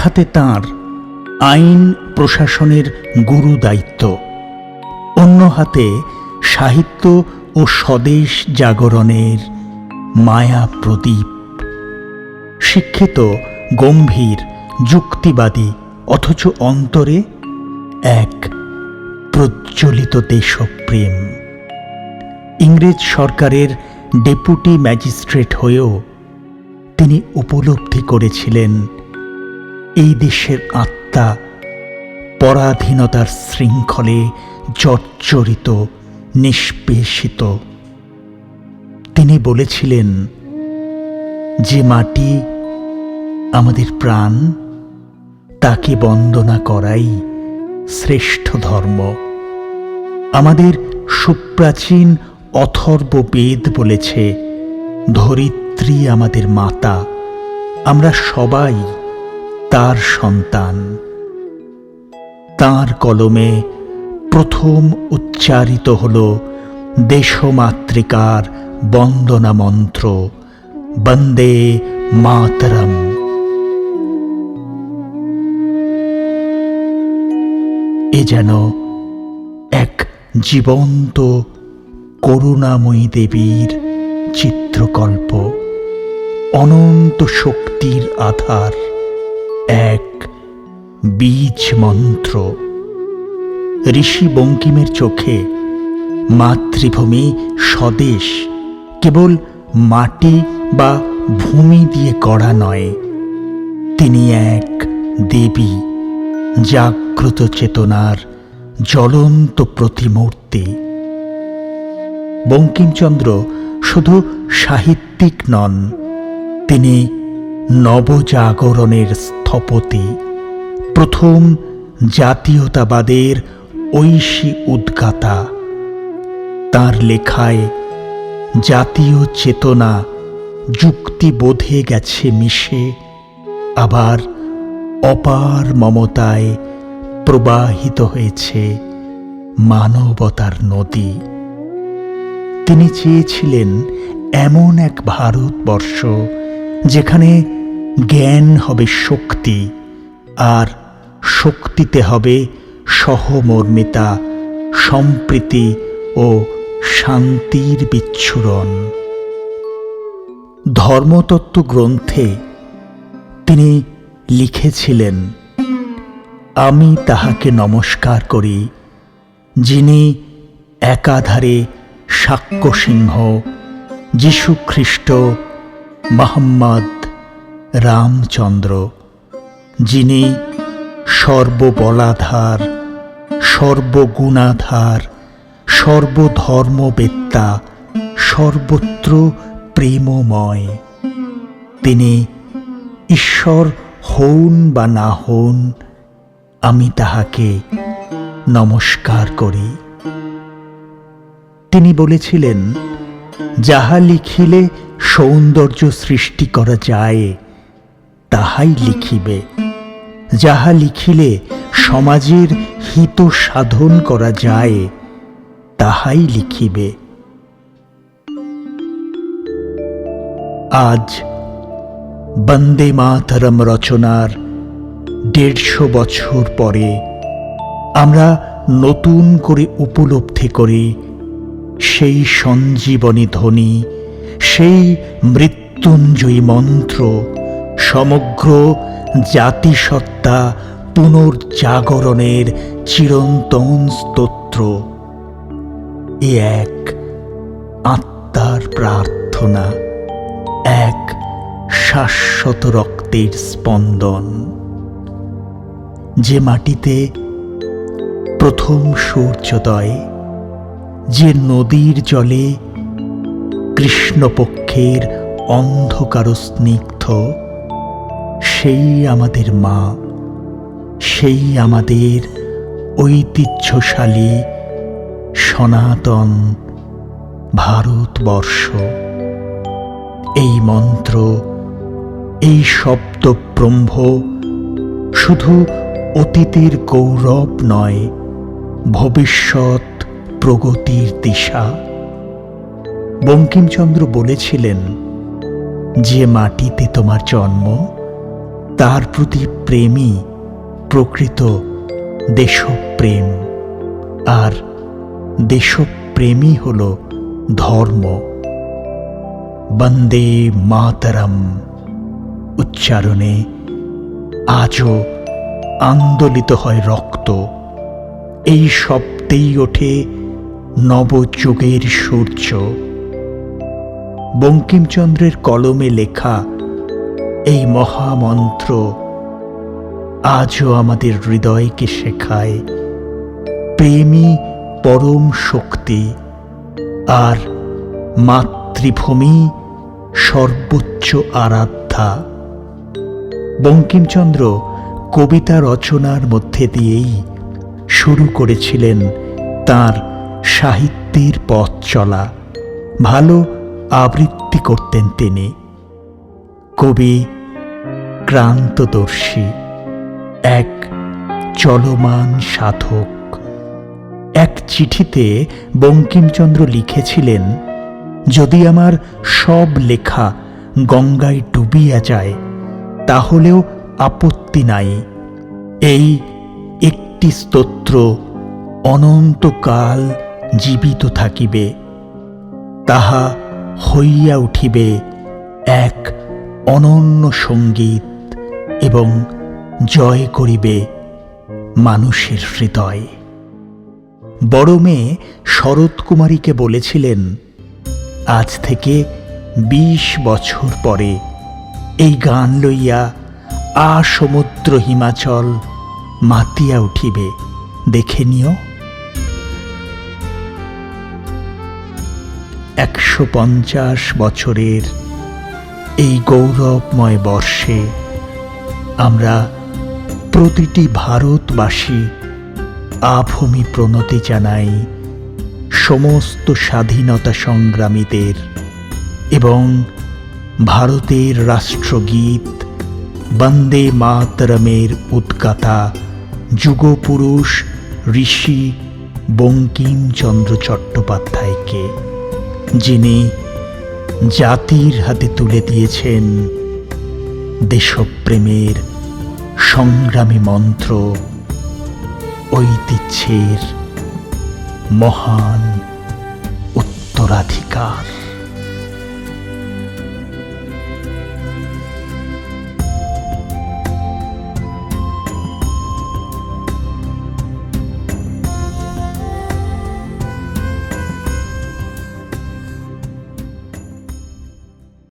হাতে তাঁর আইন প্রশাসনের গুরু দায়িত্ব। অন্য হাতে সাহিত্য ও স্বদেশ জাগরণের মায়া প্রদীপ। শিক্ষিত, গম্ভীর, যুক্তিবাদী, অথচ অন্তরে এক প্রজ্বলিত দেশপ্রেম। ইংরেজ সরকারের ডেপুটি ম্যাজিস্ট্রেট হয়েও তিনি উপলব্ধি করেছিলেন এই দেশের আত্মা পরাধীনতার শৃঙ্খলে জর্জরিত, নিষ্পেষিত। তিনি বলেছিলেন, যে মাটি আমাদের প্রাণ, তাকে বন্দনা করাই শ্রেষ্ঠ ধর্ম। আমাদের সুপ্রাচীন অথর্ব বেদ বলেছে, ধরিত্রী আমাদের মাতা, আমরা সবাই তার সন্তান। তার কলমে প্রথম উচ্চারিত হল দেশমাতৃকার বন্দনা মন্ত্র, বন্দে মাতরম। এ যেন এক জীবন্ত করুণাময়ী দেবীর চিত্রকল্প, অনন্ত শক্তির আধার। এক বীজ মন্ত্র। ঋষি বঙ্কিমের চোখে মাতৃভূমি স্বদেশ, কেবল মাটি বা ভূমি দিয়ে গড়া নয়। তিনি এক দেবী, জাগ্রত চেতনার জ্বলন্ত প্রতিমূর্তি। বঙ্কিমচন্দ্র শুধু সাহিত্যিক নন, তিনি নবজাগরণের স্থপতি। প্রথম জাতীয়তাবাদের ঐশী উদ্গাতা। তার লেখায় জাতীয় চেতনা যুক্তিবোধে গেছে মিশে, আবার অপার মমতায় প্রবাহিত হয়েছে মানবতার নদী। তিনি চেয়েছিলেন এমন এক ভারতবর্ষ যেখানে জ্ঞান হবে শক্তি, আর শক্তিতে হবে সহমর্মিতা, সম্প্রীতি ও শান্তির বিচ্ছুরণ। ধর্মতত্ত্ব গ্রন্থে তিনি লিখেছিলেন, আমি তাহাকে নমস্কার করি, যিনি একাধারে সাক্ষ্যসিংহ যীশুখ্রিস্ট মোহাম্মদ রামচন্দ্র, যিনি সর্ববলাধার, সর্বগুণাধার, সর্বধর্মবেত্তা, সর্বত্র প্রেমময়। তিনি ঈশ্বর হউন বা না হউন, আমি তাহাকে নমস্কার করি। তিনি বলেছিলেন, যাহা লিখিলে সৌন্দর্য সৃষ্টি করা যায় তাহাই লিখিবে, যাহা লিখিলে সমাজের হিত সাধন করা যায়, তাহাই লিখিবে। আজ বন্দে মাতরম রচনার দেড়শো বছর পরে আমরা নতুন করে উপলব্ধি করি সেই সঞ্জীবনী ধ্বনি, সেই মৃত্যুঞ্জয়ী মন্ত্র সমগ্র জাতিসত্তা পুনর্জাগরণের চিরন্তন স্তোত্র। এ এক আত্মার প্রার্থনা, এক শাশ্বত রক্তের স্পন্দন। যে মাটিতে প্রথম সূর্যোদয়, যে নদীর জলে কৃষ্ণপক্ষের অন্ধকার স্নিগ্ধ সেই আমাদের মা, সেই আমাদের ঐতিহ্যশালী সনাতন ভারতবর্ষ। এই মন্ত্র, এই শব্দ ব্রহ্ম শুধু অতীতের গৌরব নয়, ভবিষ্যৎ প্রগতির দিশা। বঙ্কিমচন্দ্র বলেছিলেন, যে মাটিতে তোমার জন্ম তার প্রতি প্রেমই প্রকৃত দেশপ্রেম। আর দেশপ্রেমই হল ধর্ম। বন্দে মাতরম। উচ্চারণে আজও আন্দোলিত হয় রক্ত। এই শব্দেই ওঠে নবযুগের সূর্য। বঙ্কিমচন্দ্রের কলমে লেখা এই মহামন্ত্র আজও আমাদের হৃদয়কে শেখায়। প্রেমী পরম শক্তি আর মাতৃভূমি সর্বোচ্চ আরাধ্যা। বঙ্কিমচন্দ্র কবিতা রচনার মধ্যে দিয়েই শুরু করেছিলেন তার সাহিত্যের পথ চলা। ভালো আবৃত্তি করতেন তিনি। কবি ক্রান্তদর্শী, এক চলমান সাধক। এক চিঠিতে বঙ্কিমচন্দ্র লিখেছিলেন, যদি আমার সব লেখা গঙ্গায় ডুবিয়া যায়, তাহলেও আপত্তি নাই। এই একটি স্তোত্র অনন্তকাল জীবিত থাকিবে, তাহা হইয়া উঠিবে এক অনন্য সংগীত এবং জয় করিবে মানুষের হৃদয়। বড় মেয়ে শরৎ কুমারীকে বলেছিলেন, আজ থেকে বিশ বছর পরে এই গান লইয়া আ সমুদ্র হিমাচল মাতিয়া উঠিবে। দেখে নিও। একশো পঞ্চাশ বছরের এই গৌরবময় বর্ষে আমরা প্রতিটি ভারতবাসী আভূমি প্রণতি জানাই সমস্ত স্বাধীনতা সংগ্রামীদের এবং ভারতের রাষ্ট্রগীত বন্দে মাতরমের উদ্গাতা যুগপুরুষ ঋষি বঙ্কিমচন্দ্র চট্টোপাধ্যায়কে, যিনি জাতির হাতে তুলে দিয়েছেন দেশপ্রেমের সংগ্রামী মন্ত্র ঐতিহ্যের মহান উত্তরাধিকার।